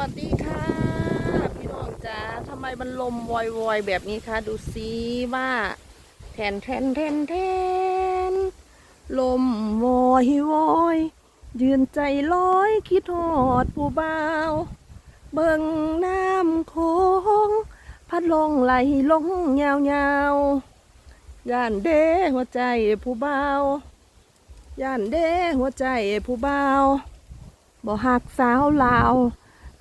วัสดีค่ะ พี่น้องจ๋าทำไมมันลมวอยวอยๆแบบนี้คะดูสิว่าแทนแทนแทนแทนลมวอยวอยยืนใจลอยคิดทอดผู้บ่าว เบิ่งน้ำโค้งพัดลงไหลลงยาวยาวย่านเด้หัวใจผู้บ่าวย่านเด้หัวใจผู้บ่าวบ่หักสาวลาว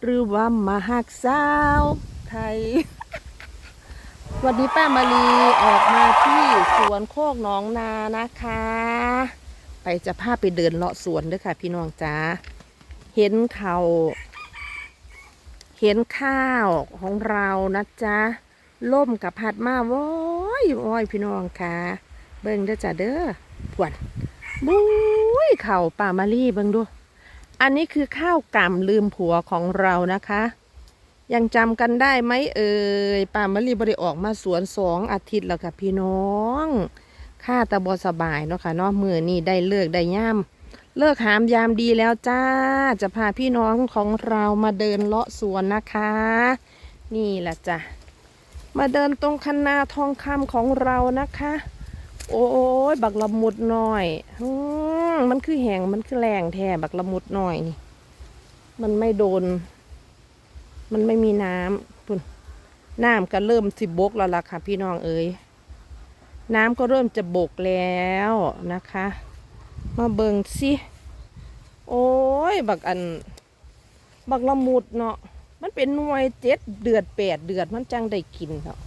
หรือว่ามาหักสาวไทย วันนี้ป้ามาลีออกมาที่สวนโคกหนองนานะคะ ไปจะพาไปเดินเลาะสวนด้วยค่ะ พี่น้องจ้าเห็นเขาเห็นข้าวของเรานะจ๊ะล่มกับพัดมาว้อยว้อยพี่น้องค่ะ เบิ่งเด้อจ้ะเด้อปวดบุ้ยเข่าป้ามาลีเบิ่งดู อันนี้คือข้าวกล่ำลืมผัวของเรานะคะ ยังจำกันได้ไหมเอ่ยป่ามะลีบริออกมาสวนสองอาทิตย์แล้วค่ะพี่น้องข้าตะบอสบายเนาะค่ะเนาะมือนี่ได้เลิกได้ย่ำเลิกหามยามดีแล้วจ้า จะพาพี่น้องของเรามาเดินเลาะสวนนะคะ นี่แหละจ้ะมาเดินตรงคันนาทองคำของเรานะคะ โอ้ยบักละมุดหน่อยอืม มันคือแหงมันคือแรงแท้บักละมุดหน่อยนี่ มันไม่โดน มันไม่มีน้ำพุ่นน้ำก็เริ่มสิบกแล้วล่ะค่ะ พี่น้องเอ๋ยน้ำก็เริ่มจะบกแล้วนะคะ มาเบิงสิโอ้ย บักอัน บักละมุดเนาะมันเป็นหน่วยเจ็ดเดือดแปดเดือดมันจังได้กินเนาะ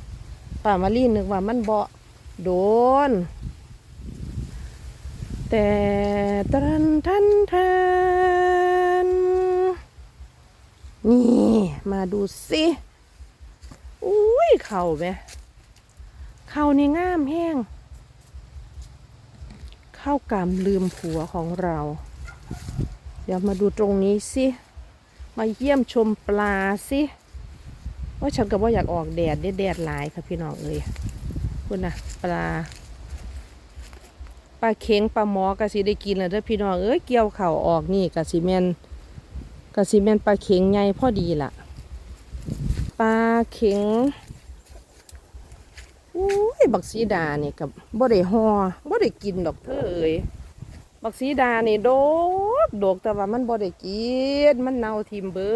ป่ามารีนึกว่ามันเบาโดน แต่ตรันทันทันนี่ มาดูสิอุ้ยเข่าไหมเข่านี่งามแห้ง เข้ากำลืมผัวของเรา เดี๋ยวมาดูตรงนี้สิ มาเยี่ยมชมปลาสิว่าฉันก็ว่าอยากออกแดดเด้แดดหลายค่ะพี่น้องเอ้ยคุณนะปลา ปลาเค็งปลาหมอกะสิได้กินแล้วเด้อพี่น้องเอ้ยเกี่ยวเข่าออกนี่กะสิแมนกะสิแมนปลาเค็งใหญ่พอดีล่ะปลาเค็งอุ้ยบักสีดานี่กับบ่ได้หอบ่ได้กินดอกเธอเอ้ยบักสีดานี่โดกโดกแต่ว่ามันบ่ได้กินมันเน่าทิมเบิ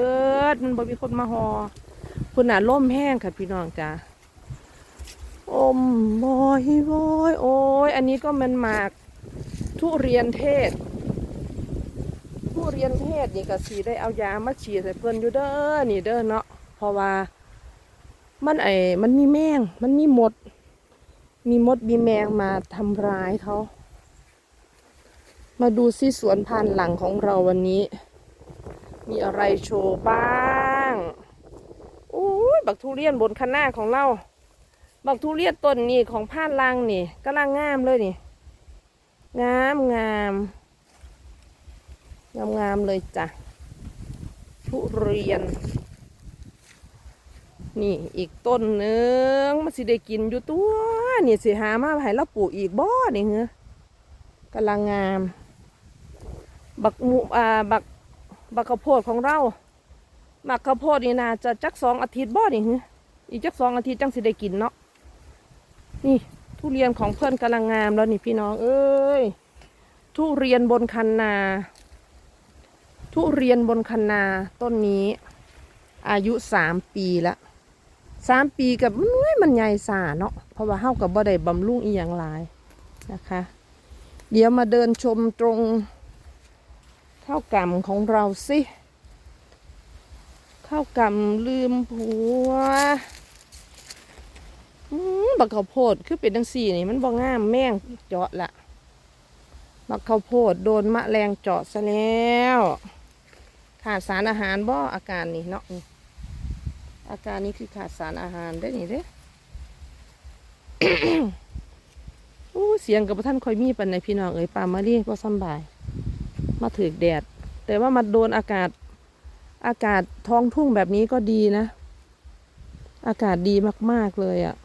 ด มันบ่มีคนมาหอคุณน่ะล่มแห้งค่ะพี่น้องจ้า มบอยบอยโอ้ยอันนี้ก็มันหมาก ทุเรียนเทศ ทุเรียนเทศนี่ก็สีได้เอายามาฉีดใส่เพิ่อนอยู่เด้อนี่เด้อเนาะเพราะว่า มันไอ้มันมีแมง มันมีมด มีมดมีแมงมาทำร้ายเขา มาดูซิสวนพันธุ์หลังของเราวันนี้ มีอะไรโชว์บ้างอุ้ยบักทุเรียนบนคันหน้าของเรา บักทุเรียนต้นนี่ของพานลังนี่กำลังงามเลยนี่ งามงามงามงามเลยจ้ะ ทุเรียน นี่อีกต้นหนึ่งมันสิได้กินอยู่ตัว นี่สิหามาให้เราปลูกอีกบ่อนี่เหรอกำลังงาม บักมูอ่าบักบักข้าวโพดของเราบักข้าวโพดนี่นาจะจักสองอาทิตย์บ่อนี่เหรออีกจักสองอาทิตย์จังสิได้กินเนาะ นี่ทุเรียนของเพื่อนกำลังงามแล้วนี่พี่น้อง เอ้ย ทุเรียนบนคันนา ทุเรียนบนคันนาต้นนี้ อายุสามปีละสามปีกับมันเอ้ยมันใหญ่สาเนาะเพราะว่าเฮากับบ่ได้บำรุงอีหยังหลายนะคะ เดี๋ยวมาเดินชมตรงข้าวกำของเราสิข้าวกำลืมผัว บักข้าวโพดคือเป็นจังสี่นี่มันบ่งามแม่งเจาะละบักข้าวโพดโดนมะแรงเจาะซะแล้วขาดสารอาหารบ่อาการนี่เนาะอาการนี้คือขาดสารอาหารได้นี่เด้อู้เสียงกับท่านคอยมีปันในพี่น้องเอ้ยปามารีบ่สบาย มาถือแดด แต่ว่ามาโดนอากาศ อากาศท้องทุ่งแบบนี้ก็ดีนะ อากาศดีมากๆเลยอะ่ะ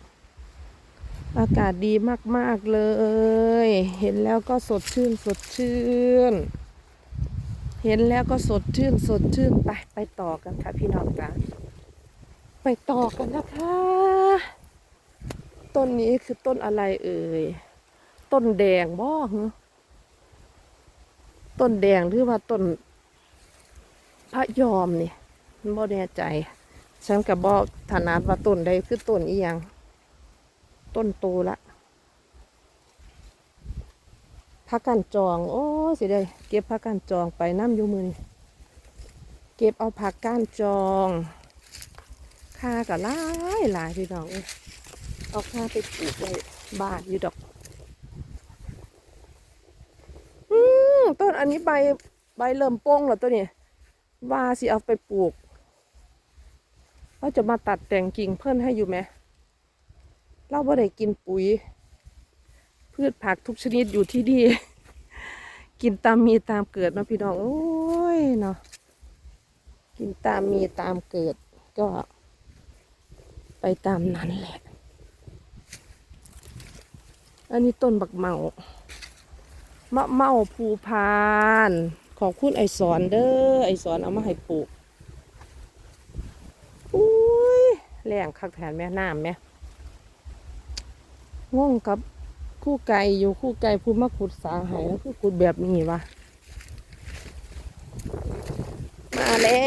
อากาศดีมาก ๆ เลย เห็นแล้วก็สดชื่นสดชื่น เห็นแล้วก็สดชื่นสดชื่นไปไปต่อกันค่ะพี่น้องจ้าไปต่อกันนะคะ ต้นนี้คือต้นอะไรเอ่ย ต้นแดงบ่ฮะต้นแดงหรือว่าต้นพระยอมนี่บ่แน่ใจ ฉันกับบ่ถนัดว่าต้นใดคือต้นอีหยัง ต้นโตละพักกันจอง โอ้สิได้เก็บพักกันจองไปน้ำอยู่มือนี่เก็บเอาผักก้านจองค่ากับหลายหลายพี่น้องเอ้เอาค่าไปปลูกไว้บ้านอยู่ดอก อืมต้นอันนี้ใบใบเริ่มโป้งแล้วตัวนี้ว่าสิเอาไปปลูกเราจะมาตัดแต่งกิ่งเพิ่นให้อยู่ไหม เราบ่ได้กินปุ๋ย พืชผักทุกชนิดอยู่ที่นี่ กินตามมีตามเกิดเนาะพี่น้อง โอ้ยเนาะ กินตามมีตามเกิด ก็ ไปตามนั้นแหละ อันนี้ต้นบักเมามะเมาภูพาน ขอบคุณไอสอนเด้อ ไอสอนเอามาให้ปลูกอุ้ยแรงคักแทนแม่น้ำแม่ ง่วงกับคู่ไก่อยู่คู่ไก่ผู้มาขุดสาหายแล้วคือขุดแบบนี้วะมาแล้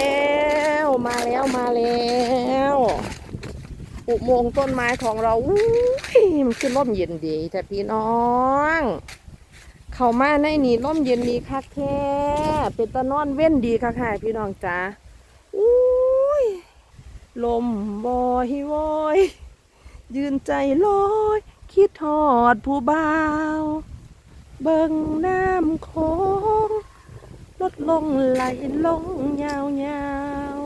วมาแล้วมาแล้วอุโมงค์ต้นไม้ของเราอุ้ยมันคือร่มเย็นดีแต่พี่น้อง เขามาในนี่ร่มเย็นดีคักแท้เป็นตะนอนเว้นดีคักค่ะพี่น้องจ้าอุ้ยลมบอยวอยยืนใจลอย คิดทอดผู้บ่าว เบิ่งน้ำโคงลดลงไหลลงยาวยาว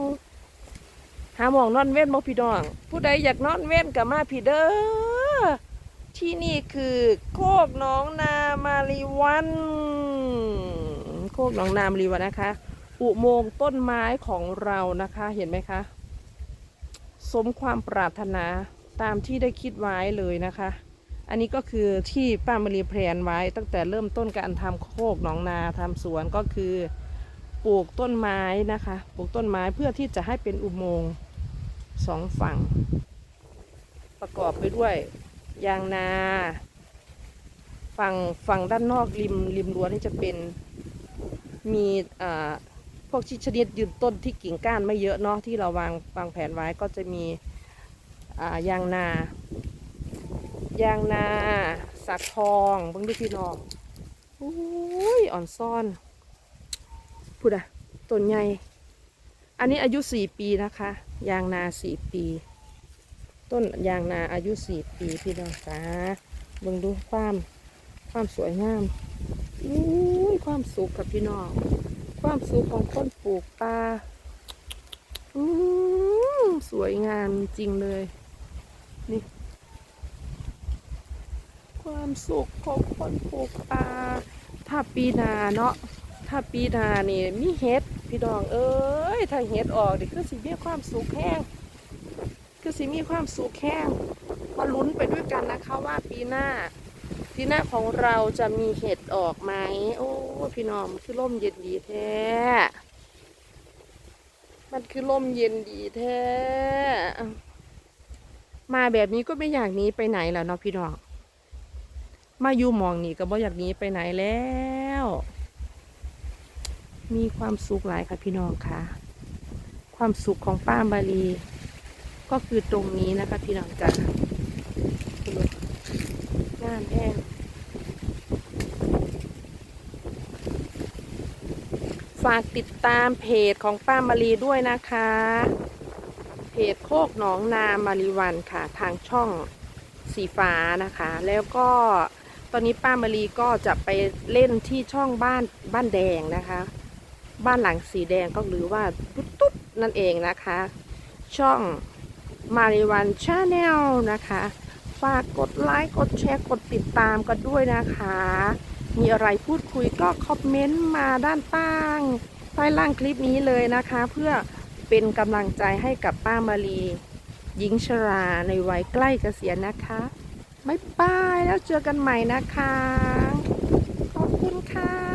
ๆหาหมองนอนเว้นบ่พี่น้อง ผู้ใดอยากนอนเว้นกับมาพี่เด้อที่นี่คือโคกน้องนามารีวันโคกหนองนามารีวันนะคะ อุโมงค์ต้นไม้ของเรานะคะเห็นไหมคะ สมความปรารถนาตามที่ได้คิดไว้เลยนะคะ อันนี้ก็คือที่ป้ามารีแพลนไว้ตั้งแต่เริ่มต้นการทำโคกหนองนาทำสวนก็คือปลูกต้นไม้นะคะ ปลูกต้นไม้เพื่อที่จะให้เป็นอุโมงค์สองฝั่ง ประกอบไปด้วยยางนาฝั่งฝั่งด้านนอกริมริมรั้วนี่จะเป็นมีอ่าพวกชนิดยืนต้นที่กิ่งก้านไม่เยอะเนาะที่เราวางวางแผนไว้ก็จะมีอ่ายางนา ยางนาสักทองเบิ่งดูพี่น้องโอ้ยอ่อนซ่อนพูดอะต้นใหญ่อันนี้อายุสี่ปีนะคะ ยางนาสี่ปี ต้นยางนาอายุสี่ปีพี่น้องจ้าเบิ่งดูความความสวยงามอุ้ยความสุขกับพี่น้อง ความสุขของคนปลูกปลาอืมสวยงามจริงเลย นี่ ความสุขของคนปลูกปลาถ้าปีหนาเนาะถ้าปีหนานี่มีเห็ดพี่น้องเอ้ยถ้าเห็ดออกนี่คือสิมีความสุขแห้งคือสิมีความสุขแห้งมาลุ้นไปด้วยกันนะคะว่าปีหน้าปีหน้าของเราจะมีเห็ดออกไหมโอ้พี่น้องคือร่มเย็นดีแท้มันคือร่มเย็นดีแท้มาแบบนี้ก็ไม่อยากนี้ไปไหนแล้วเนาะพี่น้อง มาอยู่มองนี่ก็บ่อยากหนีไปไหนแล้ว มีความสุขหลายค่ะพี่น้องค่ะ ความสุขของป้าบาลี ก็คือตรงนี้นะคะพี่น้องจ้ะงานแห้งฝากติดตามเพจของป้ามารีด้วยนะคะ เพจโคกหนองนามารีวันค่ะ ทางช่องสีฟ้านะคะ แล้วก็ ตอนนี้ป้ามารีก็จะไปเล่นที่ช่องบ้านบ้านแดงนะคะ บ้านหลังสีแดงก็หรือว่าตุ๊ดตุ๊ดนั่นเองนะคะ ช่องมาริวันชาแนลนะคะ ฝากกดไลค์กดแชร์กดติดตามกันด้วยนะคะ มีอะไรพูดคุยก็คอมเมนต์มาด้านใต้ใต้ล่างคลิปนี้เลยนะคะ เพื่อเป็นกำลังใจให้กับป้ามารีหญิงชราในวัยใกล้เกษียณนะคะ บ๊ายบายแล้วเจอกันใหม่นะคะ ขอบคุณค่ะ